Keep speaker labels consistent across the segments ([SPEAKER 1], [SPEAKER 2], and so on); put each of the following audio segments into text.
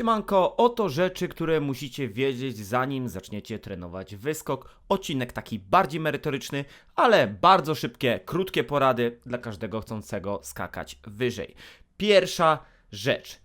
[SPEAKER 1] Siemanko, oto rzeczy, które musicie wiedzieć zanim zaczniecie trenować wyskok. Odcinek taki bardziej merytoryczny, ale bardzo szybkie, krótkie porady dla każdego chcącego skakać wyżej. Pierwsza rzecz.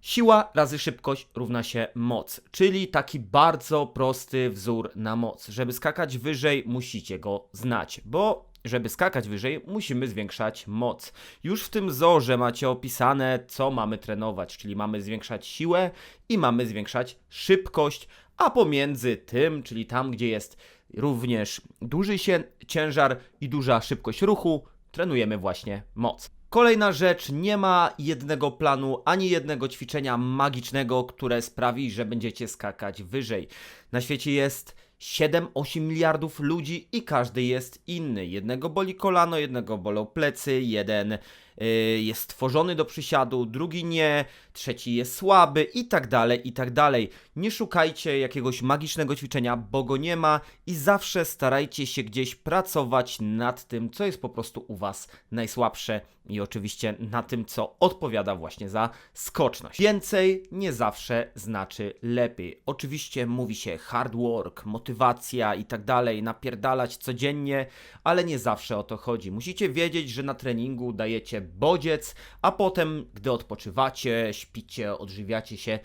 [SPEAKER 1] Siła razy szybkość równa się moc, czyli taki bardzo prosty wzór na moc. Żeby skakać wyżej, musicie go znać, bo żeby skakać wyżej, musimy zwiększać moc. Już w tym wzorze macie opisane, co mamy trenować, czyli mamy zwiększać siłę i mamy zwiększać szybkość, a pomiędzy tym, czyli tam, gdzie jest również duży się ciężar i duża szybkość ruchu, trenujemy właśnie moc. Kolejna rzecz, nie ma jednego planu ani jednego ćwiczenia magicznego, które sprawi, że będziecie skakać wyżej. Na świecie jest 7-8 miliardów ludzi i każdy jest inny. Jednego boli kolano, jednego bolą plecy, jeden jest stworzony do przysiadu, drugi nie, trzeci jest słaby i tak dalej, i tak dalej. Nie szukajcie jakiegoś magicznego ćwiczenia, bo go nie ma i zawsze starajcie się gdzieś pracować nad tym, co jest po prostu u Was najsłabsze i oczywiście na tym, co odpowiada właśnie za skoczność. Więcej nie zawsze znaczy lepiej. Oczywiście mówi się hard work, motywacja i tak dalej, napierdalać codziennie, ale nie zawsze o to chodzi. Musicie wiedzieć, że na treningu dajecie bodziec, a potem, gdy odpoczywacie, śpicie, odżywiacie się,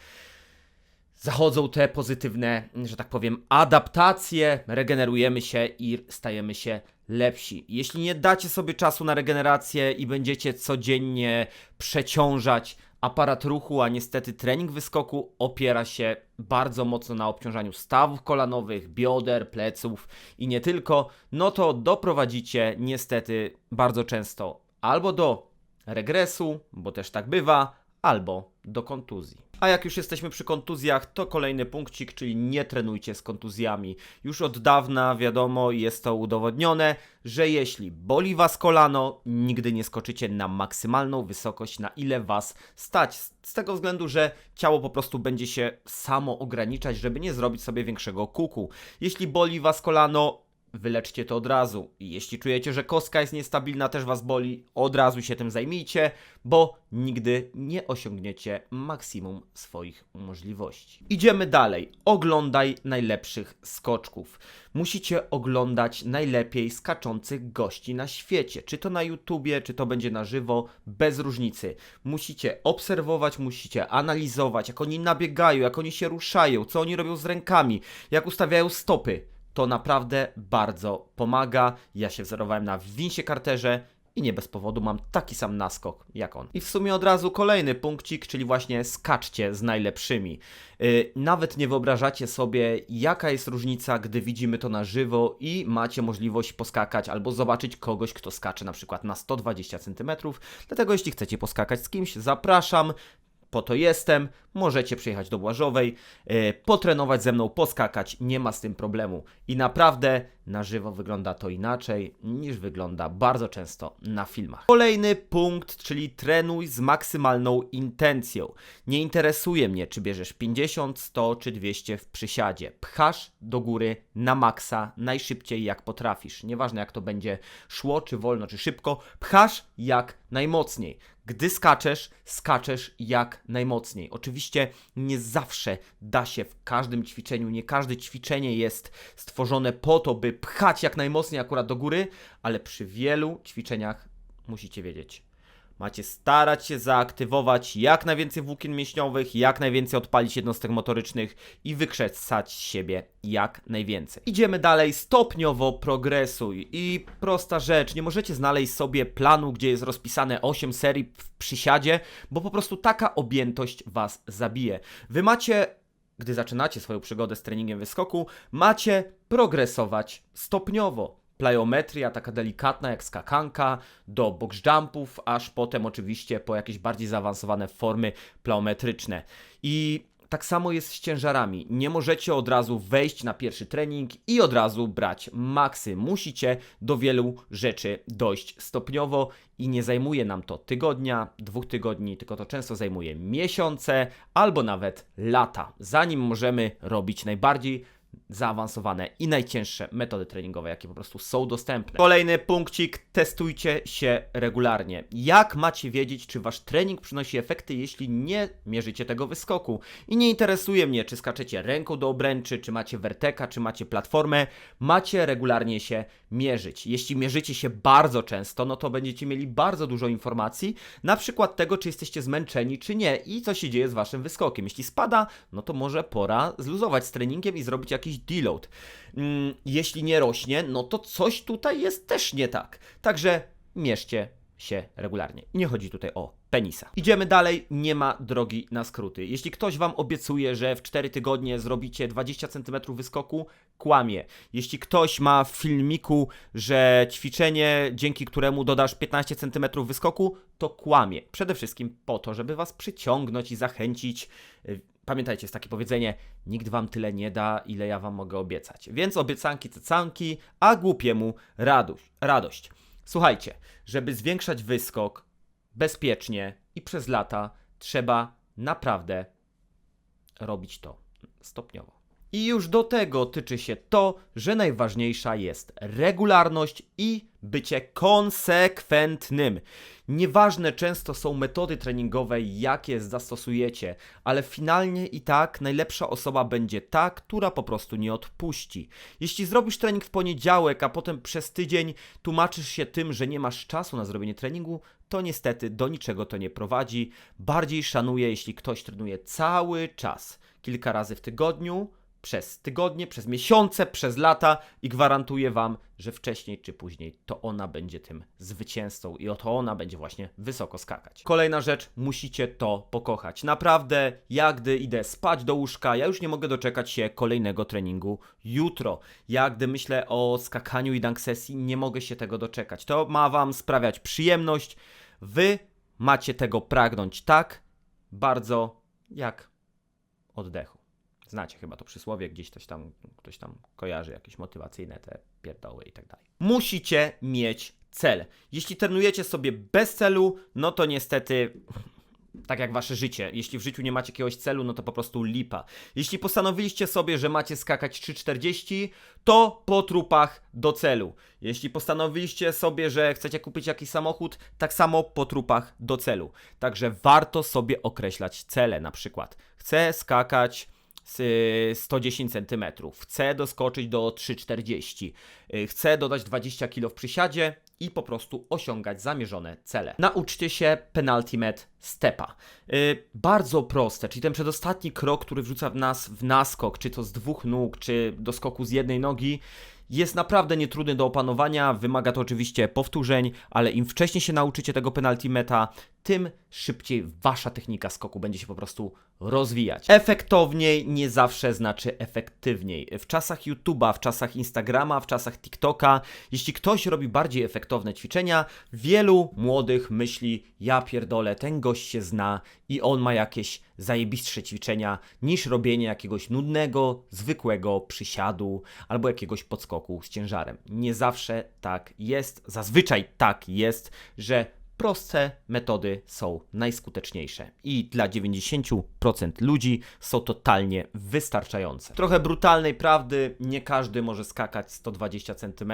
[SPEAKER 1] zachodzą te pozytywne, że tak powiem, adaptacje, regenerujemy się i stajemy się lepsi. Jeśli nie dacie sobie czasu na regenerację i będziecie codziennie przeciążać aparat ruchu, a niestety trening wyskoku opiera się bardzo mocno na obciążaniu stawów kolanowych, bioder, pleców i nie tylko, no to doprowadzicie niestety bardzo często albo do regresu, bo też tak bywa, albo do kontuzji. A jak już jesteśmy przy kontuzjach, to kolejny punkcik, czyli nie trenujcie z kontuzjami. Już od dawna wiadomo, jest to udowodnione, że jeśli boli was kolano, nigdy nie skoczycie na maksymalną wysokość, na ile was stać. Z tego względu, że ciało po prostu będzie się samo ograniczać, żeby nie zrobić sobie większego kuku. Jeśli boli was kolano, wyleczcie to od razu. I jeśli czujecie, że kostka jest niestabilna, też was boli, od razu się tym zajmijcie, bo nigdy nie osiągniecie maksimum swoich możliwości. Idziemy dalej. Oglądaj najlepszych skoczków. Musicie oglądać najlepiej skaczących gości na świecie. Czy to na YouTubie, czy to będzie na żywo, bez różnicy. Musicie obserwować, musicie analizować, jak oni nabiegają, jak oni się ruszają, co oni robią z rękami, jak ustawiają stopy to naprawdę bardzo pomaga. Ja się wzorowałem na Winsie Carterze i nie bez powodu mam taki sam naskok jak on. I w sumie od razu kolejny punkcik, czyli właśnie skaczcie z najlepszymi. Yy, nawet nie wyobrażacie sobie, jaka jest różnica, gdy widzimy to na żywo i macie możliwość poskakać albo zobaczyć kogoś, kto skacze na przykład na 120 cm. Dlatego jeśli chcecie poskakać z kimś, zapraszam po to jestem, możecie przyjechać do Błażowej, yy, potrenować ze mną, poskakać, nie ma z tym problemu. I naprawdę na żywo wygląda to inaczej niż wygląda bardzo często na filmach. Kolejny punkt, czyli trenuj z maksymalną intencją. Nie interesuje mnie, czy bierzesz 50, 100 czy 200 w przysiadzie. Pchasz do góry na maksa najszybciej jak potrafisz. Nieważne jak to będzie szło, czy wolno, czy szybko, pchasz jak najmocniej. Gdy skaczesz, skaczesz jak najmocniej. Oczywiście nie zawsze da się w każdym ćwiczeniu, nie każde ćwiczenie jest stworzone po to, by pchać jak najmocniej akurat do góry, ale przy wielu ćwiczeniach musicie wiedzieć. Macie starać się zaaktywować jak najwięcej włókien mięśniowych, jak najwięcej odpalić jednostek motorycznych i wykrzesać siebie jak najwięcej. Idziemy dalej, stopniowo progresuj. I prosta rzecz, nie możecie znaleźć sobie planu, gdzie jest rozpisane 8 serii w przysiadzie, bo po prostu taka objętość was zabije. Wy macie gdy zaczynacie swoją przygodę z treningiem wyskoku, macie progresować stopniowo. Plyometria taka delikatna jak skakanka, do box jumpów, aż potem oczywiście po jakieś bardziej zaawansowane formy plyometryczne. I tak samo jest z ciężarami. Nie możecie od razu wejść na pierwszy trening i od razu brać maksy. Musicie do wielu rzeczy dojść stopniowo i nie zajmuje nam to tygodnia, dwóch tygodni, tylko to często zajmuje miesiące albo nawet lata, zanim możemy robić najbardziej zaawansowane i najcięższe metody treningowe, jakie po prostu są dostępne. Kolejny punkcik, testujcie się regularnie. Jak macie wiedzieć, czy wasz trening przynosi efekty, jeśli nie mierzycie tego wyskoku? I nie interesuje mnie, czy skaczecie ręką do obręczy, czy macie werteka, czy macie platformę. Macie regularnie się mierzyć. Jeśli mierzycie się bardzo często, no to będziecie mieli bardzo dużo informacji, na przykład tego, czy jesteście zmęczeni, czy nie i co się dzieje z waszym wyskokiem. Jeśli spada, no to może pora zluzować z treningiem i zrobić jakiś deload. Mm, jeśli nie rośnie, no to coś tutaj jest też nie tak. Także mierzcie się regularnie. Nie chodzi tutaj o penisa. Idziemy dalej, nie ma drogi na skróty. Jeśli ktoś Wam obiecuje, że w 4 tygodnie zrobicie 20 cm wyskoku, kłamie. Jeśli ktoś ma w filmiku, że ćwiczenie, dzięki któremu dodasz 15 cm wyskoku, to kłamie. Przede wszystkim po to, żeby Was przyciągnąć i zachęcić. Pamiętajcie, jest takie powiedzenie, nikt wam tyle nie da, ile ja wam mogę obiecać. Więc obiecanki, cecanki, a głupiemu radość. radość. Słuchajcie, żeby zwiększać wyskok bezpiecznie i przez lata, trzeba naprawdę robić to stopniowo. I już do tego tyczy się to, że najważniejsza jest regularność i bycie konsekwentnym. Nieważne często są metody treningowe, jakie zastosujecie, ale finalnie i tak najlepsza osoba będzie ta, która po prostu nie odpuści. Jeśli zrobisz trening w poniedziałek, a potem przez tydzień tłumaczysz się tym, że nie masz czasu na zrobienie treningu, to niestety do niczego to nie prowadzi. Bardziej szanuję, jeśli ktoś trenuje cały czas, kilka razy w tygodniu, przez tygodnie, przez miesiące, przez lata i gwarantuję Wam, że wcześniej czy później to ona będzie tym zwycięzcą i oto ona będzie właśnie wysoko skakać. Kolejna rzecz, musicie to pokochać. Naprawdę, ja gdy idę spać do łóżka, ja już nie mogę doczekać się kolejnego treningu jutro. Ja gdy myślę o skakaniu i dunk sesji, nie mogę się tego doczekać. To ma Wam sprawiać przyjemność. Wy macie tego pragnąć tak bardzo jak oddechu. Znacie chyba to przysłowie, gdzieś ktoś tam, ktoś tam kojarzy jakieś motywacyjne te pierdoły i tak dalej. Musicie mieć cel. Jeśli trenujecie sobie bez celu, no to niestety tak jak wasze życie. Jeśli w życiu nie macie jakiegoś celu, no to po prostu lipa. Jeśli postanowiliście sobie, że macie skakać 3,40, to po trupach do celu. Jeśli postanowiliście sobie, że chcecie kupić jakiś samochód, tak samo po trupach do celu. Także warto sobie określać cele. Na przykład chcę skakać 110 cm, chcę doskoczyć do 3,40, y, chcę dodać 20 kg w przysiadzie i po prostu osiągać zamierzone cele. Nauczcie się penultimate stepa. Yy, bardzo proste, czyli ten przedostatni krok, który wrzuca nas w naskok, czy to z dwóch nóg, czy do skoku z jednej nogi, jest naprawdę nietrudny do opanowania, wymaga to oczywiście powtórzeń, ale im wcześniej się nauczycie tego penultimata, tym szybciej wasza technika skoku będzie się po prostu rozwijać. Efektowniej nie zawsze znaczy efektywniej. W czasach YouTube'a, w czasach Instagrama, w czasach TikToka, jeśli ktoś robi bardziej efektowne ćwiczenia, wielu młodych myśli, ja pierdolę, ten gość się zna i on ma jakieś zajebistsze ćwiczenia niż robienie jakiegoś nudnego, zwykłego przysiadu albo jakiegoś podskoku z ciężarem. Nie zawsze tak jest, zazwyczaj tak jest, że proste metody są najskuteczniejsze i dla 90% ludzi są totalnie wystarczające. Trochę brutalnej prawdy, nie każdy może skakać 120 cm.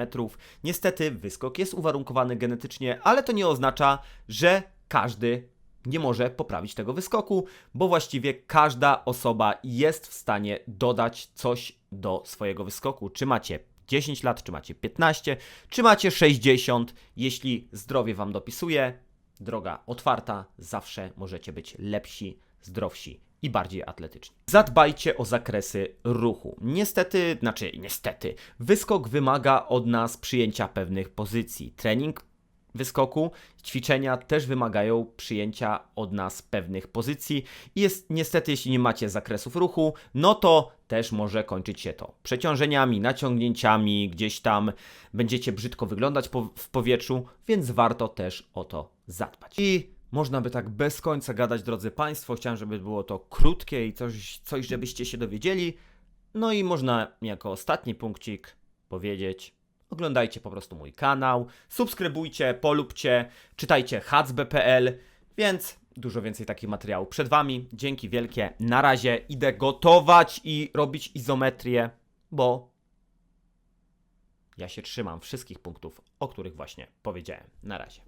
[SPEAKER 1] Niestety wyskok jest uwarunkowany genetycznie, ale to nie oznacza, że każdy nie może poprawić tego wyskoku, bo właściwie każda osoba jest w stanie dodać coś do swojego wyskoku. Czy macie 10 lat, czy macie 15, czy macie 60. Jeśli zdrowie Wam dopisuje, droga otwarta, zawsze możecie być lepsi, zdrowsi i bardziej atletyczni. Zadbajcie o zakresy ruchu. Niestety, znaczy niestety, wyskok wymaga od nas przyjęcia pewnych pozycji. Trening wyskoku, ćwiczenia też wymagają przyjęcia od nas pewnych pozycji i jest niestety, jeśli nie macie zakresów ruchu, no to też może kończyć się to przeciążeniami, naciągnięciami, gdzieś tam będziecie brzydko wyglądać po, w powietrzu, więc warto też o to zadbać. I można by tak bez końca gadać, drodzy Państwo. Chciałem, żeby było to krótkie i coś, coś żebyście się dowiedzieli. No i można jako ostatni punkcik powiedzieć, oglądajcie po prostu mój kanał, subskrybujcie, polubcie, czytajcie hacb.pl, więc dużo więcej takich materiałów przed Wami. Dzięki wielkie. Na razie idę gotować i robić izometrię. bo ja się trzymam wszystkich punktów, o których właśnie powiedziałem. Na razie.